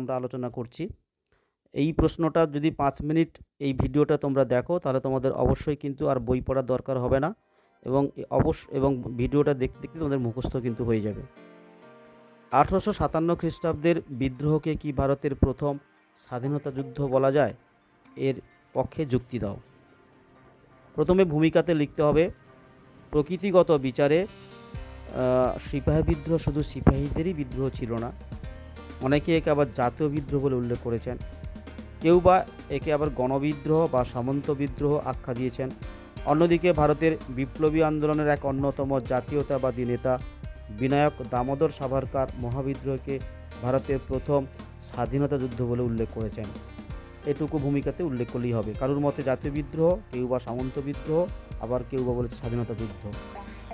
আমরা আলোচনা করছি। এই প্রশ্নটা যদি পাঁচ মিনিট এই ভিডিওটা তোমরা দেখো, তাহলে তোমাদের অবশ্যই কিন্তু আর বই পড়ার দরকার হবে না এবং অবশ্য এবং ভিডিওটা দেখতে দেখতে তোমাদের মুখস্থ কিন্তু হয়ে যাবে। আঠারোশো সাতান্ন খ্রিস্টাব্দের বিদ্রোহকে কি ভারতের প্রথম স্বাধীনতা যুদ্ধ বলা যায়? এর পক্ষে যুক্তি দাও। প্রথমে ভূমিকাতে লিখতে হবে, প্রকৃতিগত বিচারে সিপাহী বিদ্রোহ শুধু সিপাহীদেরই বিদ্রোহ ছিল না অনেকে একে আবার জাতীয় বিদ্রোহ বলে উল্লেখ করেছেন। কেউ বা একে আবার গণবিদ্রোহ বা সামন্ত বিদ্রোহ আখ্যা দিয়েছেন। অন্যদিকে ভারতের বিপ্লবী আন্দোলনের এক অন্যতম জাতীয়তাবাদী নেতা বিনায়ক দামোদর সাভারকার মহাবিদ্রোহকে ভারতের প্রথম স্বাধীনতা যুদ্ধ বলে উল্লেখ করেছেন। এটুকু ভূমিকাতে উল্লেখ করলেই হবে। কারোর মতে জাতীয় বিদ্রোহ, কেউ বা সামন্ত বিদ্রোহ, আবার কেউ বা বলেছে স্বাধীনতা যুদ্ধ।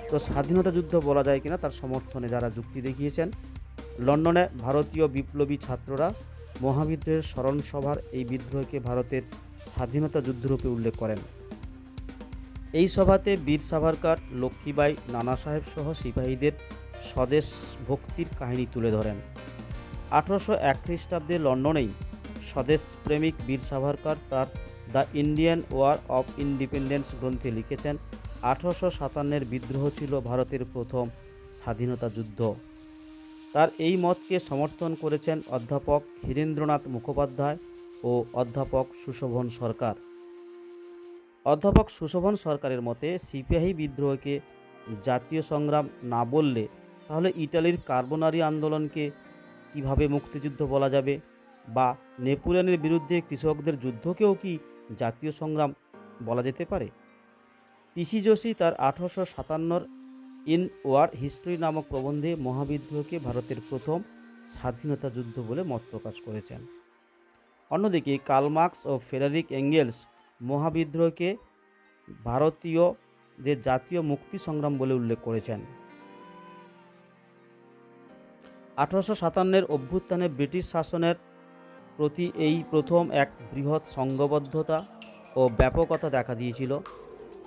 তো স্বাধীনতা যুদ্ধ বলা যায় কিনা তার সমর্থনে যারা যুক্তি দেখিয়েছেন লন্ডনে ভারতীয় বিপ্লবী ছাত্ররা মহাবিদ্রোহের স্মরণ সভার এই বিদ্রোহকে ভারতের স্বাধীনতা যুদ্ধরূপে উল্লেখ করেন। এই সভাতে বীর সাভারকার লক্ষ্মীবাই নানা সাহেব সহ সিপাহীদের স্বদেশ ভক্তির কাহিনী তুলে ধরেন। আঠারোশো এক খ্রিস্টাব্দে লন্ডনেই স্বদেশ প্রেমিক বীর সাভারকার তার the Indian war of independence গ্রন্থে লিখেছেন, আঠারোশো সাতান্নের বিদ্রোহ ছিল ভারতের প্রথম স্বাধীনতা যুদ্ধ। তার এই মতকে সমর্থন করেছেন অধ্যাপক হীরেন্দ্রনাথ মুখোপাধ্যায় ও অধ্যাপক সুশোভন সরকার। অধ্যাপক সুশোভন সরকারের মতে সিপাহী বিদ্রোহকে জাতীয় সংগ্রাম না বললে তাহলে ইটালির কার্বোনারি আন্দোলনকে কীভাবে মুক্তিযুদ্ধ বলা যাবে? বা নেপোলিয়নের বিরুদ্ধে কৃষকদের যুদ্ধকেও কি জাতীয় সংগ্রাম বলা যেতে পারে? পিসি যোশী তার আঠারোশো সাতান্নর ইন ওয়ার হিস্ট্রি নামক প্রবন্ধে মহাবিদ্রোহকে ভারতের প্রথম স্বাধীনতা যুদ্ধ বলে মত প্রকাশ করেছেন। অন্যদিকে কার্লমার্কস ও ফেডারিক এঙ্গেলস মহাবিদ্রোহকে ভারতীয়দের জাতীয় মুক্তি সংগ্রাম বলে উল্লেখ করেছেন। আঠারোশো সাতান্নের অভ্যুত্থানে ব্রিটিশ শাসনের প্রতি এই প্রথম এক বৃহৎ সংঘবদ্ধতা ও ব্যাপকতা দেখা দিয়েছিল।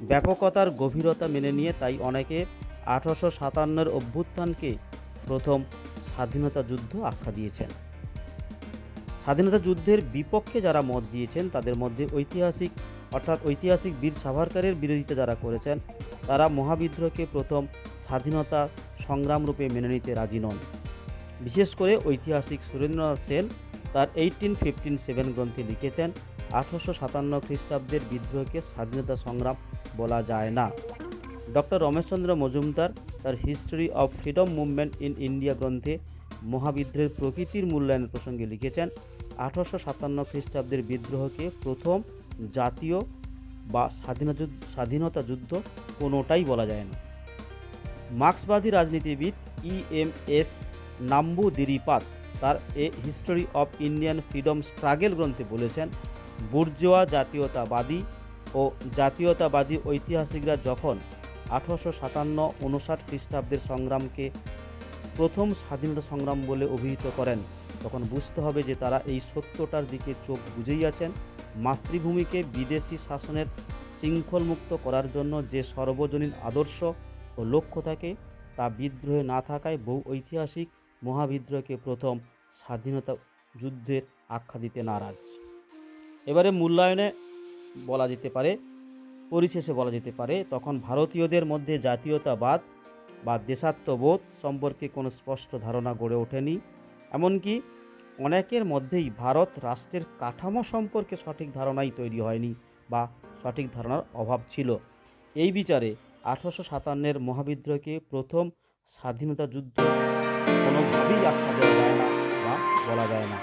ব্যাপকতার গভীরতা মেনে নিয়ে তাই অনেকে আঠারোশো সাতান্নের অভ্যুত্থানকে প্রথম স্বাধীনতা যুদ্ধ আখ্যা দিয়েছেন। স্বাধীনতা যুদ্ধের বিপক্ষে যারা মত দিয়েছেন, তাদের মধ্যে ঐতিহাসিক, অর্থাৎ ঐতিহাসিক বীর সাভারকারের বিরোধিতা যারা করেছেন, তারা মহাবিদ্রোহকে প্রথম স্বাধীনতা সংগ্রাম রূপে মেনে নিতে রাজি নন। বিশেষ করে ঐতিহাসিক সুরেন্দ্রনাথ সেন তার এইটিন ফিফটিন সেভেন গ্রন্থে লিখেছেন, আঠারোশো সাতান্ন খ্রিস্টাব্দের বিদ্রোহকে স্বাধীনতা সংগ্রাম বলা যায় না। ডক্টর রমেশচন্দ্র মজুমদার তার history of freedom movement in India গ্রন্থে মহাবিদ্রোহের প্রকৃতির মূল্যায়নের প্রসঙ্গে লিখেছেন, আঠারোশো সাতান্ন খ্রিস্টাব্দের বিদ্রোহকে প্রথম জাতীয় বা স্বাধীনতা স্বাধীনতা যুদ্ধ কোনোটাই বলা যায় না। মার্ক্সবাদী রাজনীতিবিদ ই এম এস নাম্বু দিরিপাত তার a history of Indian freedom struggle গ্রন্থে বলেছেন, বুর্জোয়া জাতীয়তাবাদী ও জাতীয়তাবাদী ঐতিহাসিকরা যখন আঠারোশো সাতান্ন উনষাট খ্রিস্টাব্দের সংগ্রামকে প্রথম স্বাধীনতা সংগ্রাম বলে অভিহিত করেন। তখন বুঝতে হবে যে তারা এই সত্যটার দিকে চোখ বুঝেই আছেন। মাতৃভূমিকে বিদেশি শাসনের শৃঙ্খলমুক্ত করার জন্য যে সর্বজনীন আদর্শ ও লক্ষ্য থাকে, তা বিদ্রোহে না থাকায় বহু ঐতিহাসিক মহাবিদ্রোহকে প্রথম স্বাধীনতা যুদ্ধের আখ্যা দিতে নারাজ। এবারে মূল্যায়নে বলা যেতে পারে পরিশেষে বলা যেতে পারে, তখন ভারতীয়দের মধ্যে জাতীয়তাবাদ বা দেশাত্মবোধ সম্পর্কে কোনো স্পষ্ট ধারণা গড়ে ওঠেনি। এমনকি অনেকের মধ্যেই ভারত রাষ্ট্রের কাঠামো সম্পর্কে সঠিক ধারণাই তৈরি হয়নি বা সঠিক ধারণার অভাব ছিল। এই বিচারে আঠারোশো সাতান্নের মহাবিদ্রোহকে প্রথম স্বাধীনতা যুদ্ধ কোনোভাবেই আখ্যা দেওয়া যায় না বা বলা যায় না।